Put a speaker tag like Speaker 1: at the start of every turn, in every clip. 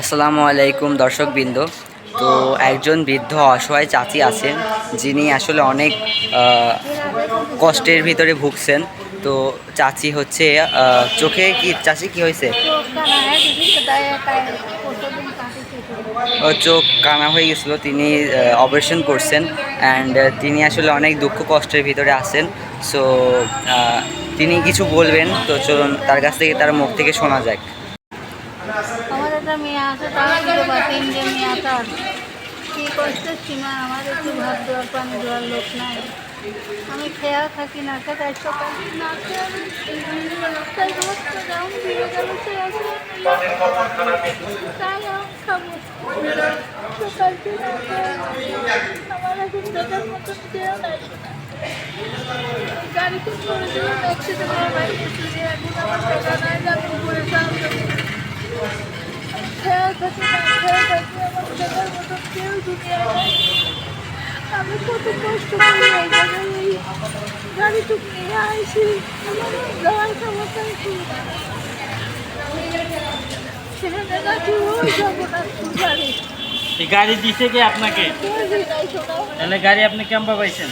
Speaker 1: আসসালামু আলাইকুম দর্শকবৃন্দ। তো একজন বৃদ্ধ অসহায় চাচি আছেন, যিনি আসলে অনেক কষ্টের ভিতরে ভুগছেন। তো চাচি হচ্ছে চোখে কি, চাচি কি হয়েছে? চোখ কানা হয়ে গেছিল, তিনি অপারেশন করছেন। অ্যান্ড তিনি আসলে অনেক দুঃখ কষ্টের ভিতরে আছেন। সো তিনি কিছু বলবেন, তো চলুন, তার কাছ থেকে, তার মুখ থেকে শোনা যাক।
Speaker 2: আমার একটা মেয়ে আছে, তার দিকে বা তিনটে মেয়ে আছে। কী করছে সীমা? আমার একটু ভাত দেওয়ার পানি দেওয়ার লোক নাই। আমি খেয়াল থাকি না সকাল তাই দিয়ে গেল আমি কত কষ্ট করি এই জায়গায় এই গাড়িটুক নিয়ে আইসি আমার যাওয়ার ক্ষমতা সেখানে নাকি ওই যাব গাড়ি
Speaker 3: গাড়ি দিছে কি আপনাকে তাহলে গাড়ি আপনি কেমন পাইছেন?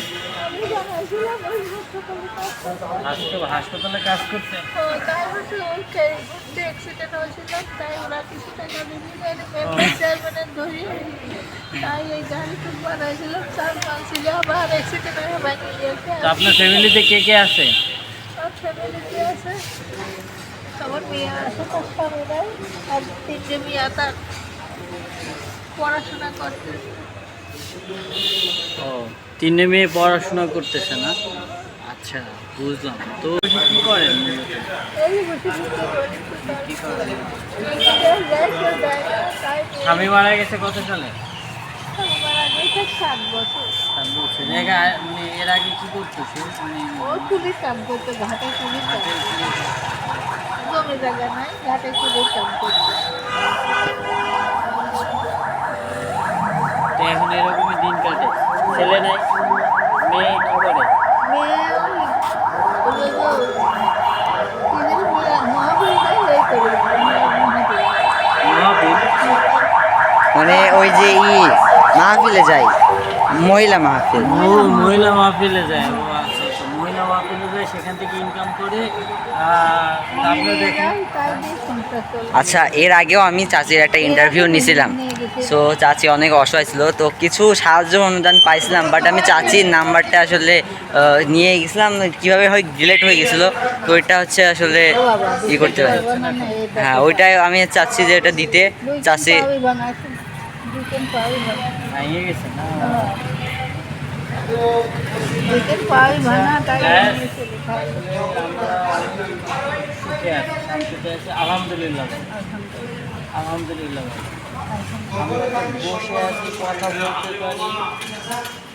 Speaker 2: তাই হচ্ছে ঘুরতে অ্যাক্সিডেন্ট হয়েছিল তাই ওরা তাই এই গাড়িটুক বানাইছিলাম চার পাঁচ ছিল আবার অ্যাক্সিডেন্ট হয়ে
Speaker 3: আপনার ফ্যামিলিতে কে কে আছে?
Speaker 2: আমার মেয়ে আছে তার আর মেয়ে তার পড়াশোনা করতে
Speaker 3: ও, তিনটে মেয়ে পড়াশোনা করতেছে না? আচ্ছা বুঝলাম। তো কি করেন স্বামী মারা গেছে কত সালে? মানে এর আগে কি করতেছে? মানে
Speaker 2: ঘাটে
Speaker 3: কি-
Speaker 2: জমি জায়গা নাই, ঘাটে কুলির কাম করতো
Speaker 3: তো এখন এরকমই দিন কাটে। ছেলে নাই মেয়ে কি করে?
Speaker 1: মানে ওই যে ই মাহফিলে যাই মহিলা মাহফিল।
Speaker 3: ও মহিলা মাহফিলে যায় ও আচ্ছা আচ্ছা মহিলা মাহফিলে যায় সেখান থেকে ইনকাম করে
Speaker 1: আচ্ছা এর আগেও আমি চাচির একটা ইন্টারভিউ নিয়েছিলাম। সো চাচি অনেক অসহায় ছিল। তো কিছু সাহায্য অনুদান পাইছিলাম বাট আমি চাচির নাম্বারটা আসলে নিয়ে গেছিলাম। কীভাবে হয় ডিলেট হয়ে গেছিল। তো ওইটা হচ্ছে আসলে ই করতে পারি। হ্যাঁ ওইটাই আমি চাচ্ছি যে এটা দিতে।
Speaker 3: হারিয়ে গেছে না। আলহামদুলিল্লাহ। আলহামদুলিল্লাহ বসে কথা বলতে পারি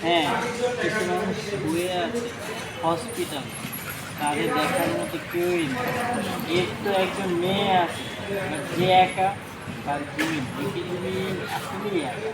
Speaker 3: হ্যাঁ কিছু মানুষ হসপিটাল তাদের দেখার মতো কেউই নেই এর তো একজন মেয়ে আছে যে একা তার যিনি আসলেই একা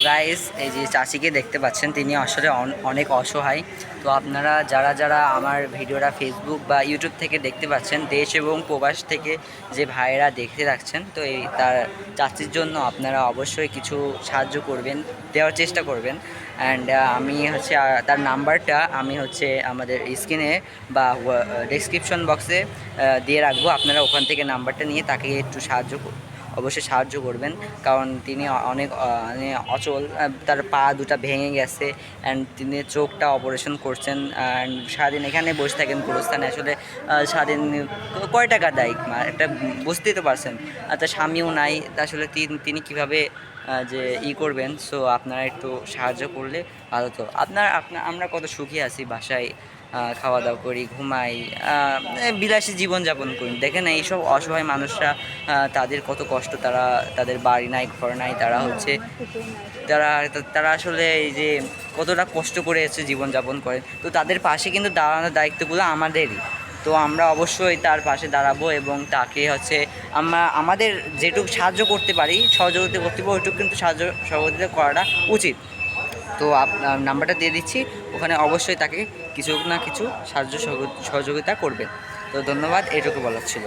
Speaker 1: গাইস এই যে চাচিকে দেখতে পাচ্ছেন, তিনি আসলে অন- অনেক অসহায়। তো আপনারা যারা যারা আমার ভিডিওটা ফেসবুক বা ইউটিউব থেকে দেখতে পাচ্ছেন, দেশ এবং প্রবাস থেকে যে ভাইয়েরা দেখতে রাখছেন তো এই তার চাচির জন্য আপনারা অবশ্যই কিছু সাহায্য করবেন, দেওয়ার চেষ্টা করবেন। অ্যান্ড আমি হচ্ছে তার নাম্বারটা আমি হচ্ছে আমাদের স্ক্রিনে বা ডেসক্রিপশন বক্সে দিয়ে রাখব। আপনারা ওখান থেকে নাম্বারটা নিয়ে তাকে একটু সাহায্য অবশ্যই সাহায্য করবেন। কারণ তিনি অনেক মানে অচল তার পা দুটা ভেঙে গেছে অ্যান্ড তিনি চোখটা অপারেশন করছেন অ্যান্ড সারাদিন এখানে বসে থাকেন গোরস্থানে। আসলে সারাদিন কয় টাকা দেয়? একটা বুঝতেই তো পারছেন। তার স্বামীও নাই। তা আসলে তিন- কীভাবে যে ই করবেন? সো আপনারা একটু সাহায্য করলে ভালো তো আপনার আপনার আমরা কত সুখী আছি বাসায়। খাওয়া দাওয়া করি, ঘুমাই বিলাসী জীবনযাপন করি। দেখেন এইসব অসহায় মানুষরা তাদের কত কষ্ট তারা, তাদের বাড়ি নাই, ঘর নাই, তারা হচ্ছে, তারা তারা আসলে এই যে কতটা কষ্ট করে এসে জীবনযাপন করেন। তো তাদের পাশে কিন্তু দাঁড়ানোর দায়িত্বগুলো আমাদেরই। তো আমরা অবশ্যই তার পাশে দাঁড়াবো এবং তাকে হচ্ছে, আমরা, আমাদের যেটুকু সাহায্য করতে পারি, সহযোগিতা করতে পারি, ওইটুকু কিন্তু সাহায্য সহযোগিতা করাটা উচিত। তো আপনার নাম্বারটা দিয়ে দিচ্ছি, ওখানে অবশ্যই তাকে কিছু না কিছু সাহায্য সহযোগিতা করবে। তো ধন্যবাদ, এটুকু বলার ছিল।